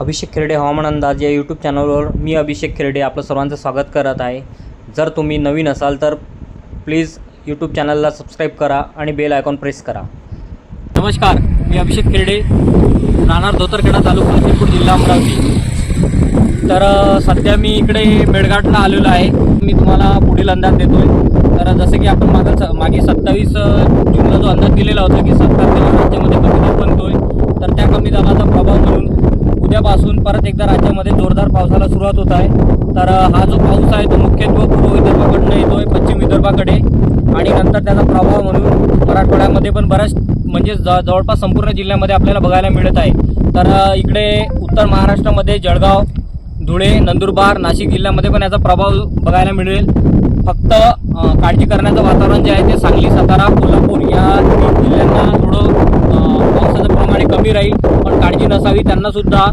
अभिषेक खेरडे हवामान अंदाज या यूट्यूब चॅनलवर मी अभिषेक खेरडे आपलं सर्वांचं स्वागत करत आहे. जर तुम्ही नवीन असाल तर प्लीज यूट्यूब चॅनलला सबस्क्राईब करा आणि बेल आयकॉन प्रेस करा. नमस्कार मी अभिषेक खेरडे राहणार धोतरखेडा तालुका शिरपूर जिल्हा अमरावती. तर सध्या मी इकडे मेळघाटला आलेलो आहे. मी तुम्हाला पुढील अंदाज देतो आहे तर जसं की आपण मागं मागे सत्तावीस जूनला जो अंदाज दिलेला होता की सात राज्यामध्ये कमी दाब बनतोय तर त्या कमी दाबाचा प्रभाव म्हणून उद्यापासून परत एकदा राज्यामध्ये जोरदार पावसाला सुरुवात होत आहे. तर हा जो पाऊस आहे तो मुख्यत्वे पूर्व विदर्भाकडनं आहे पश्चिम विदर्भाकडे. आणि नंतर त्याचा प्रभाव म्हणून मराठवाड्यामध्ये पण बऱ्याच म्हणजे ज जवळपास संपूर्ण जिल्ह्यामध्ये आपल्याला बघायला मिळत आहे. तर इकडे उत्तर महाराष्ट्रामध्ये जळगाव धुळे नंदुरबार नाशिक जिल्ह्यामध्ये पण याचा प्रभाव बघायला मिळेल. फक्त काळजी करण्याचं वातावरण जे आहे ते सांगली सातारा कोल्हापूर या तीन जिल्ह्यांना थोडं अ, पावसाचं प्रमाण हे कमी राहील माहिती नसावी त्यांना सुद्धा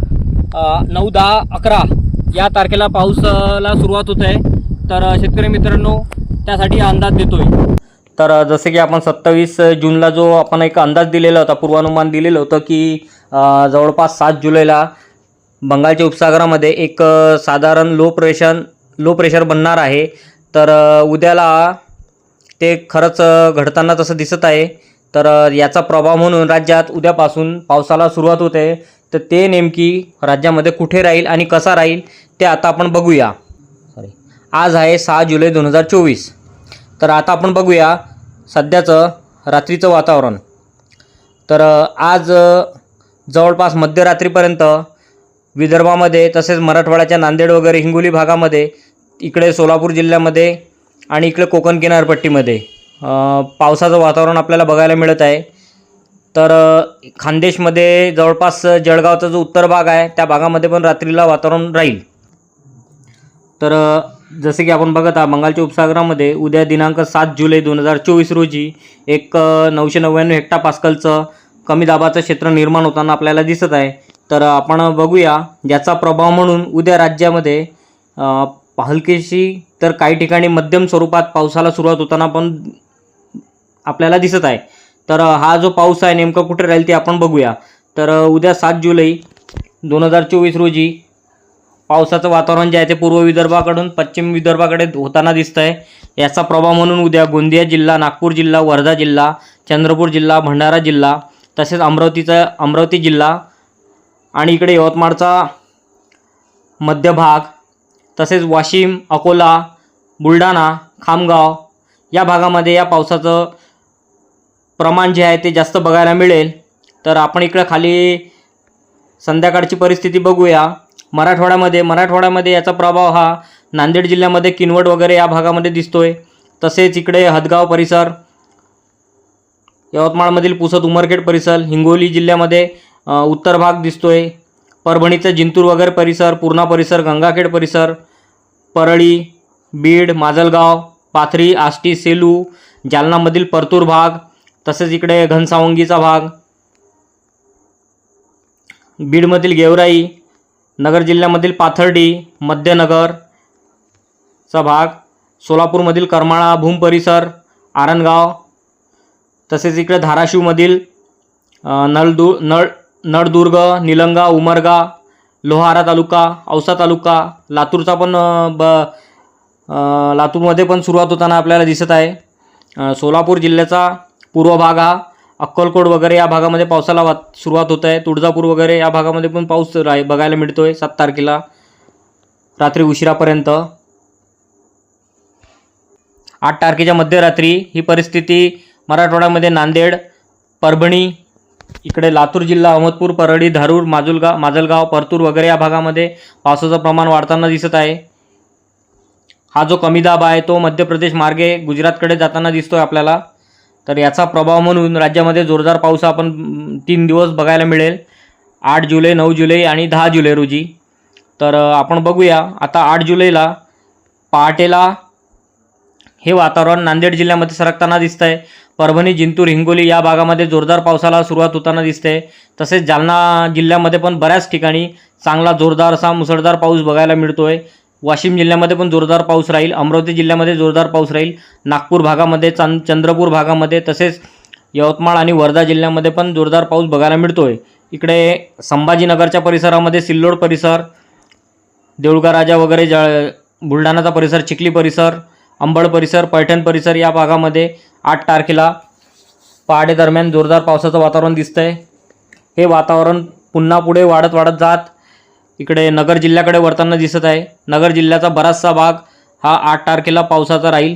नऊ दहा अकरा या तारखेला पाऊसाला सुरुवात होत आहे तर शेतकरी मित्रांनो त्यासाठी हा अंदाज देतोय. तर जसे की आपण सत्तावीस जूनला जो आपण एक अंदाज दिलेला होता पूर्वानुमान दिलेलं होतं की जवळपास सात जुलैला बंगालच्या उपसागरामध्ये एक साधारण लो प्रेशर लो प्रेशर बनणार आहे. तर उद्याला ते खरंच घडताना तसं दिसत आहे. तर याचा प्रभाव म्हणून राज्यात उद्यापासून पावसाला सुरुवात होते. तर ते नेमकी राज्यामध्ये कुठे राहील आणि कसा राहील ते आता आपण बघूया. सॉरी आज आहे सहा जुलै दोन हजार चोवीस. तर आता आपण बघूया सध्याचं रात्रीचं वातावरण. तर आज जवळपास मध्यरात्रीपर्यंत विदर्भामध्ये तसेच मराठवाड्याच्या नांदेड वगैरे हिंगोली भागामध्ये इकडे सोलापूर जिल्ह्यामध्ये आणि इकडे कोकण किनारपट्टीमध्ये पावसाचं वातावरण आपल्याला बघायला मिळत आहे. तर खानदेशमध्ये जवळपास जळगावचा जो उत्तर भाग आहे त्या भागामध्ये पण रात्रीला वातावरण राहील. तर जसे की आपण बघत आहात बंगालच्या उपसागरामध्ये उद्या दिनांक सात जुलै दोन हजार चोवीस रोजी एक नऊशे नव्याण्णव हेक्टा पास्कलचं कमी दाबाचं क्षेत्र निर्माण होताना आपल्याला दिसत आहे. तर आपण बघूया ज्याचा प्रभाव म्हणून उद्या राज्यामध्ये हलकेशी तर काही ठिकाणी मध्यम स्वरूपात पावसाला सुरुवात होताना पण आपल्याला दिसत आहे. तर हा जो पाऊस आहे नेमका कुठे राहील ते आपण बघूया. तर उद्या सात जुलै दोन हजार चोवीस रोजी पावसाचं वातावरण जे आहे ते पूर्व विदर्भाकडून पश्चिम विदर्भाकडे होताना दिसतं आहे याचा प्रभाव म्हणून उद्या गोंदिया जिल्हा नागपूर जिल्हा वर्धा जिल्हा चंद्रपूर जिल्हा भंडारा जिल्हा तसेच अमरावतीचा अमरावती जिल्हा आणि इकडे यवतमाळचा मध्य भाग तसेच वाशिम अकोला बुलढाणा खामगाव या भागामध्ये या पावसाचं प्रमाण जे आहे ते जास्त बघायला मिळेल. तर आपण इकडं खाली संध्याकाळची परिस्थिती बघूया. मराठवाड्यामध्ये मराठवाड्यामध्ये याचा प्रभाव हा नांदेड जिल्ह्यामध्ये किनवट वगैरे या भागामध्ये दिसतोय. तसेच इकडे हदगाव परिसर यवतमाळमधील पुसद उमरखेड परिसर हिंगोली जिल्ह्यामध्ये उत्तर भाग दिसतोय. परभणीचं जिंतूर वगैरे परिसर पूर्णा परिसर गंगाखेड परिसर परळी बीड माजलगाव पाथरी आष्टी सेलू जालनामधील परतूर भाग तसेच इकडे घनसावंगीचा भाग. बीडमधील गेवराई नगर जिल्ह्यामधील पाथर्डी मध्यनगरचा भाग. सोलापूरमधील करमाळा भूम परिसर आरणगाव. तसेच इकडे धाराशिवमधील नळदु नळ नळदुर्ग निलंगा उमरगा लोहारा तालुका औसा तालुका. लातूरचा पण ब लातूरमध्ये पण सुरुवात होताना आपल्याला दिसत आहे. सोलापूर जिल्ह्याचा पूर्व भाग हा अक्कलकोट वगैरे या भागामध्ये पावसाला वा सुरुवात होत आहे. तुळजापूर वगैरे या भागामध्ये पण पाऊस राही बघायला मिळतो आहे सात तारखेला रात्री उशिरापर्यंत. आठ तारखेच्या मध्यरात्री ही परिस्थिती मराठवाड्यामध्ये नांदेड परभणी इकडे लातूर जिल्हा अहमदपूर परळी धारूर माजुलगाव माजलगाव परतूर वगैरे या भागामध्ये पावसाचं प्रमाण वाढताना दिसत आहे. हा जो कमी दाब आहे तो मध्य प्रदेश मार्गे गुजरातकडे जाताना दिसतो आहे आपल्याला. तर याचा प्रभाव म्हणून राज्यामध्ये जोरदार पाऊस आपण तीन दिवस बघायला मिळेल. आठ जुलै नऊ जुलै आणि दहा जुलै रोजी. तर आपण बघूया. आता आठ जुलैला पहाटेला हे वातावरण नांदेड जिल्ह्यामध्ये सरकताना दिसतं आहे परभणी जिंतूर हिंगोली या भागामध्ये जोरदार पावसाला सुरुवात होताना दिसते तसेच जालना जिल्ह्यामध्ये पण बऱ्याच ठिकाणी चांगला जोरदार असा मुसळधार पाऊस बघायला मिळतो आहे वाशिम जिल्ह्यामध्ये पण जोरदार पाऊस राहील. अमरावती जिल्ह्यामध्ये जोरदार पाऊस राहील. नागपूर भागामध्ये चंद चंद्रपूर भागामध्ये तसेच यवतमाळ आणि वर्धा जिल्ह्यामध्ये पण जोरदार पाऊस बघायला मिळतो आहे इकडे संभाजीनगरच्या परिसरामध्ये सिल्लोड परिसर देऊळगा राजा वगैरे जळ बुलढाणाचा परिसर चिखली परिसर अंबड परिसर पैठण परिसर या भागामध्ये आठ तारखेला पहाटे दरम्यान जोरदार पावसाचं वातावरण दिसतं आहे हे वातावरण पुन्हा पुढे वाढत वाढत जात इकडे नगर जिल्ह्याकडे वरताना दिसत आहे. नगर जिल्ह्याचा बराचसा भाग हा आठ तारखेला पावसाचा राहील.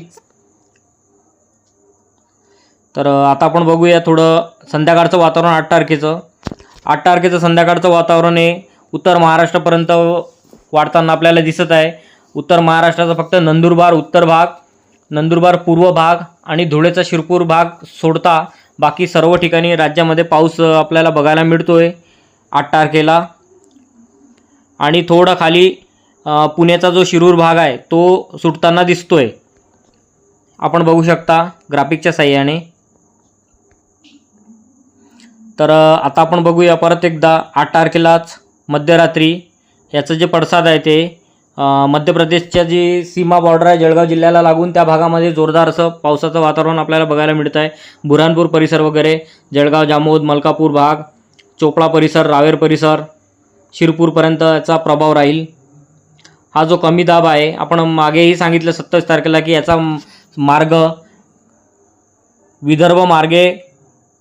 तर आता आपण बघूया थोडं संध्याकाळचं वातावरण आठ तारखेचं. आठ तारखेचं संध्याकाळचं वातावरण हे उत्तर महाराष्ट्रापर्यंत वाढताना आपल्याला दिसत आहे. उत्तर महाराष्ट्राचा फक्त नंदुरबार उत्तर भाग नंदुरबार पूर्व भाग आणि धुळेचा शिरपूर भाग सोडता बाकी सर्व ठिकाणी राज्यामध्ये पाऊस आपल्याला बघायला मिळतो आहे आठ तारखेला आणि थोडं खाली पुण्याचा जो शिरूर भाग आहे तो सुटताना दिसतो आहे आपण बघू शकता ग्राफिकच्या साह्याने. तर आता आपण बघूया परत एकदा आठ तारखेलाच मध्यरात्री याचं जे पडसाद आहे ते मध्य प्रदेशच्या जी सीमा बॉर्डर आहे जळगाव जिल्ह्याला लागून त्या भागामध्ये जोरदार असं पावसाचं वातावरण आपल्याला बघायला मिळतं आहे बुऱ्हाणपूर परिसर वगैरे जळगाव जामोद मलकापूर भाग चोपडा परिसर रावेर परिसर शिरपूरपर्यंत याचा प्रभाव राहील. हा जो कमी दाब आहे आपण मागेही सांगितलं सत्तावीस तारखेला की याचा मार्ग विदर्भ मार्गे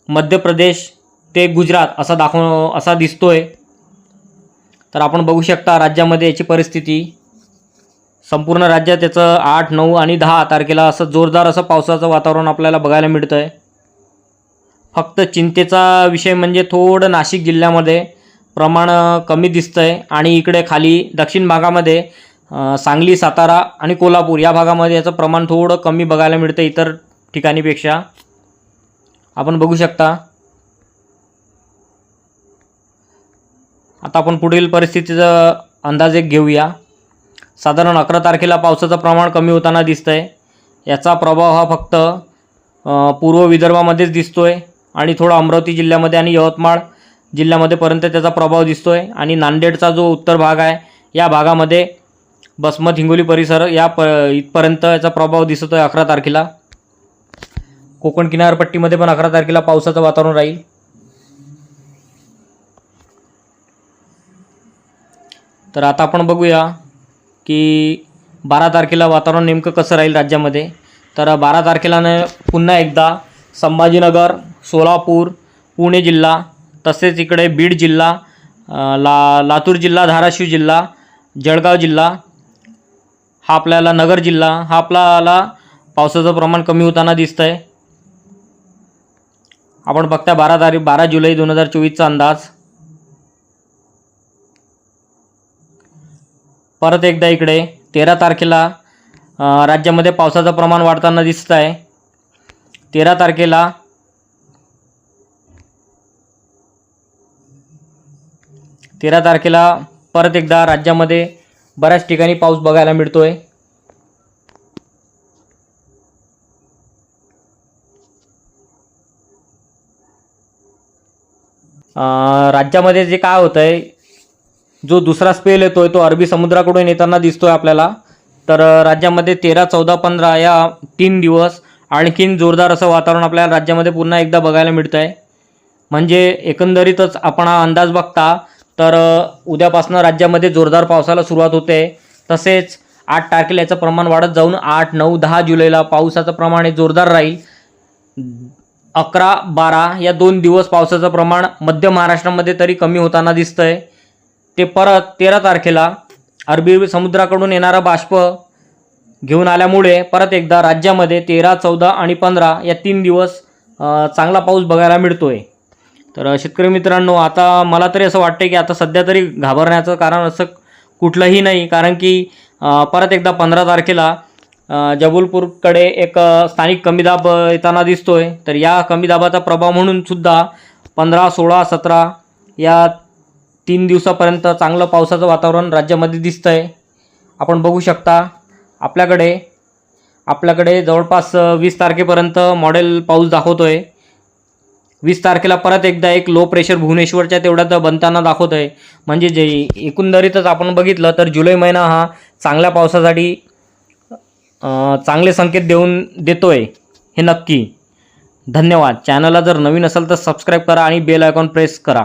मध्य प्रदेश ते गुजरात असा दाखव असा दिसतो आहे तर आपण बघू शकता राज्यामध्ये याची परिस्थिती. संपूर्ण राज्यात याचं आठ नऊ आणि दहा तारखेला असं जोरदार असं पावसाचं वातावरण आपल्याला बघायला मिळतं आहे फक्त चिंतेचा विषय म्हणजे थोडं नाशिक जिल्ह्यामध्ये प्रमाण कमी दिसतं आहे आणि इकडे खाली दक्षिण भागामध्ये सांगली सातारा आणि कोल्हापूर या भागामध्ये याचं प्रमाण थोडं कमी बघायला मिळतं इतर ठिकाणीपेक्षा. आपण बघू शकता. आता आपण पुढील परिस्थितीचा अंदाज एक घेऊया. साधारण अकरा तारखेला पावसाचं प्रमाण कमी होताना दिसतं आहे याचा प्रभाव हा फक्त पूर्व विदर्भामध्येच दिसतो आहे आणि थोडा अमरावती जिल्ह्यामध्ये आणि यवतमाळ जिल्ह्यामध्ये पर्यंत त्याचा प्रभाव दिसतो आहे आणि नांदेडचा जो उत्तर भाग आहे या भागामध्ये बसमत हिंगोली परिसर या प इथपर्यंत याचा प्रभाव दिसतो आहे अकरा तारखेला. कोकण किनारपट्टीमध्ये पण अकरा तारखेला पावसाचं वातावरण राहील. तर आता आपण बघूया की बारा तारखेला वातावरण नेमकं कसं राहील राज्यामध्ये. तर बारा तारखेला न पुन्हा एकदा संभाजीनगर सोलापूर पुणे जिल्हा तसेच इकडे बीड जिल्हा ला लातूर जिल्हा धाराशिव जिल्हा जळगाव जिल्हा हा आपल्याला नगर जिल्हा हा आपल्याला पावसाचं प्रमाण कमी होताना दिसतं आहे आपण बघता बारा तारीख बारा जुलै दोन हजार चोवीसचा अंदाज. परत एकदा इकडे तेरा तारखेला राज्यामध्ये पावसाचं प्रमाण वाढताना दिसत आहे तेरा तारखेला तेरा तारखेला परत एकदा राज्यामध्ये बऱ्याच ठिकाणी पाऊस बघायला मिळतो आहे राज्यामध्ये जे काय होतं आहे जो दुसरा स्पेल येतो आहे तो अरबी समुद्राकडून येताना दिसतो आहे आपल्याला. तर राज्यामध्ये तेरा चौदा पंधरा या तीन दिवस आणखीन जोरदार असं वातावरण आपल्याला राज्यामध्ये पुन्हा एकदा बघायला मिळतं आहे म्हणजे एकंदरीतच आपण हा अंदाज बघता तर उद्यापासून उद्यापासनं राज्यामध्ये जोरदार पावसाला सुरुवात होते. तसेच आठ तारखेला याचं प्रमाण वाढत जाऊन आठ नऊ दहा जुलैला पावसाचं प्रमाण हे जोरदार राहील. अकरा बारा या दोन दिवस पावसाचं प्रमाण मध्य महाराष्ट्रामध्ये तरी कमी होताना दिसतंय. ते परत तेरा तारखेला अरबी समुद्राकडून येणारा बाष्प घेऊन आल्यामुळे परत एकदा राज्यामध्ये तेरा चौदा आणि पंधरा या तीन दिवस चांगला पाऊस बघायला मिळतो आहे तर शेतकरी मित्रांनो आता मला तरी असं वाटतं की आता सध्या तरी घाबरण्याचं कारण असं कुठलंही नाही. कारण की परत एकदा पंधरा तारखेला जबलपूरकडे एक स्थानिक कमी दाब येताना दिसतो आहे तर या कमी दाबाचा प्रभाव म्हणून सुद्धा पंधरा सोळा सतरा या तीन दिवसापर्यंत चांगलं पावसाचं वातावरण राज्यामध्ये दिसतं आहे आपण बघू शकता आपल्याकडे आपल्याकडे जवळपास वीस तारखेपर्यंत मॉडेल पाऊस दाखवतो आहे वीस तारखेला परत एकदा एक लो प्रेशर भुवनेश्वरच्या तेवढ्यात बनताना दाखवत आहे म्हणजे जे एकंदरीतच आपण बघितलं तर जुलै महिना हा चांगल्या पावसासाठी चांगले संकेत देऊन देतोय. हे नक्की. धन्यवाद. चॅनलला जर नवीन असेल तर सबस्क्राईब करा आणि बेल आयकॉन प्रेस करा.